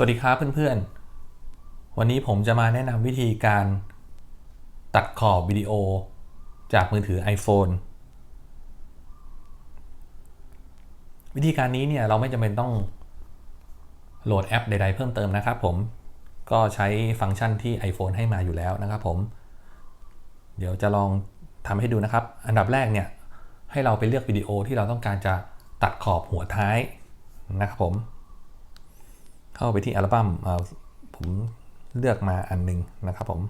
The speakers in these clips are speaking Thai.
สวัสดีครับเพื่อนๆ วันนี้ผมจะมาแนะนำวิธีการตัดขอบวิดีโอจากมือถือ iPhone วิธีการนี้เนี่ยเราไม่จำเป็นต้องโหลดแอปใด ๆ เพิ่มเติมนะครับผม ก็ใช้ฟังก์ชันที่ iPhone ให้มาอยู่แล้วนะครับผม เดี๋ยวจะลองทำให้ดูนะครับ อันดับแรกเนี่ยให้เราไปเลือกวิดีโอที่เราต้องการจะตัดขอบหัวท้ายนะครับผม เข้าไปที่อัลบั้มผมเลือกมาอันหนึงนะครับผม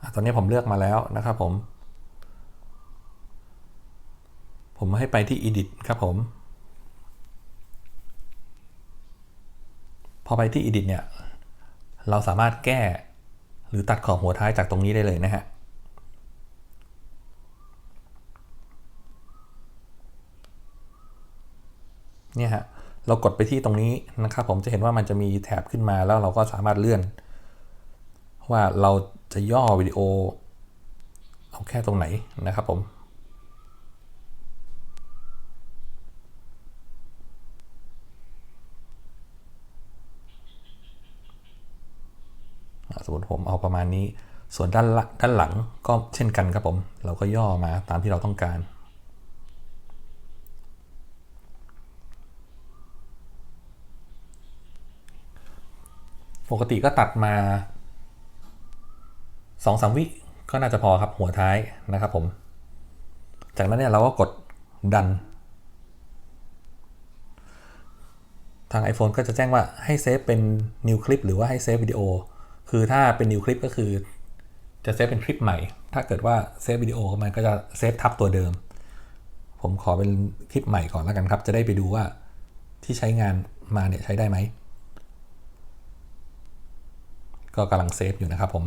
อตอนนี้ผมเลือกมาแล้วนะครับผม ผมให้ไปที่ edit ครับผม พอไปที่ edit เนี่ย เราสามารถแก้หรือตัดขอบหัวท้ายจากตรงนี้ได้เลยนะฮะ เนี่ยฮะเรากดไปที่ตรงนี้นะครับ ผมจะเห็นว่ามันจะมีแถบขึ้นมาแล้วเราก็สามารถเลื่อน ว่าเราจะย่อวิดีโอ เอาแค่ตรงไหนนะครับผมสมมติผมเอาประมาณนี้ ส่วนด้านด้านหลังก็เช่นกันครับผม เราก็ย่อมาตามที่เราต้องการ ปกติก็ตัดมาสองสามวิก็น่าจะพอครับหัวท้ายนะครับผม จากนั้นเนี่ยเราก็กดดัน ทาง iPhone ก็จะแจ้งว่าให้เซฟเป็น new clip หรือว่าให้เซฟวิดีโอ คือถ้าเป็น new clip ก็คือจะเซฟเป็นคลิปใหม่ ถ้าเกิดว่าเซฟวิดีโอมันก็จะเซฟทับตัวเดิม ผมขอเป็นคลิปใหม่ก่อนแล้วกันครับ จะได้ไปดูว่าที่ใช้งานมาเนี่ยใช้ได้ไหม ก็กำลังเซฟอยู่นะครับผม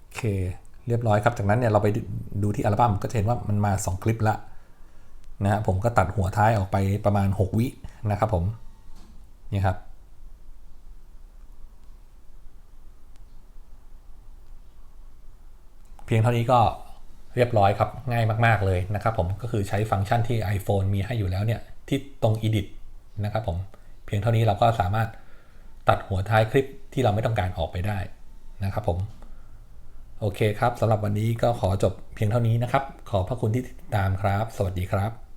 โอเคเรียบร้อยครับ จากนั้นเนี่ยเราไปดูที่อัลบั้มก็จะเห็นว่ามันมา 2 คลิปละนะฮะผมก็ตัดหัวท้ายออกไปประมาณ 6 วินะครับผมนี่ครับเพียงเท่านี้ก็เรียบร้อยครับ ง่ายมาก ๆ เลยนะครับผมก็คือใช้ฟังก์ชันที่ iPhone มีให้อยู่แล้วเนี่ย ที่ตรง Edit นะครับผม พียงเท่านี้เราก็สามารถตัดหัวท้ายคลิปที่เราไม่ต้องการออกไปได้นะครับผม โอเคครับสำหรับวันนี้ก็ขอจบเพียงเท่านี้นะครับ ขอพระคุณที่ติดตามครับ สวัสดีครับ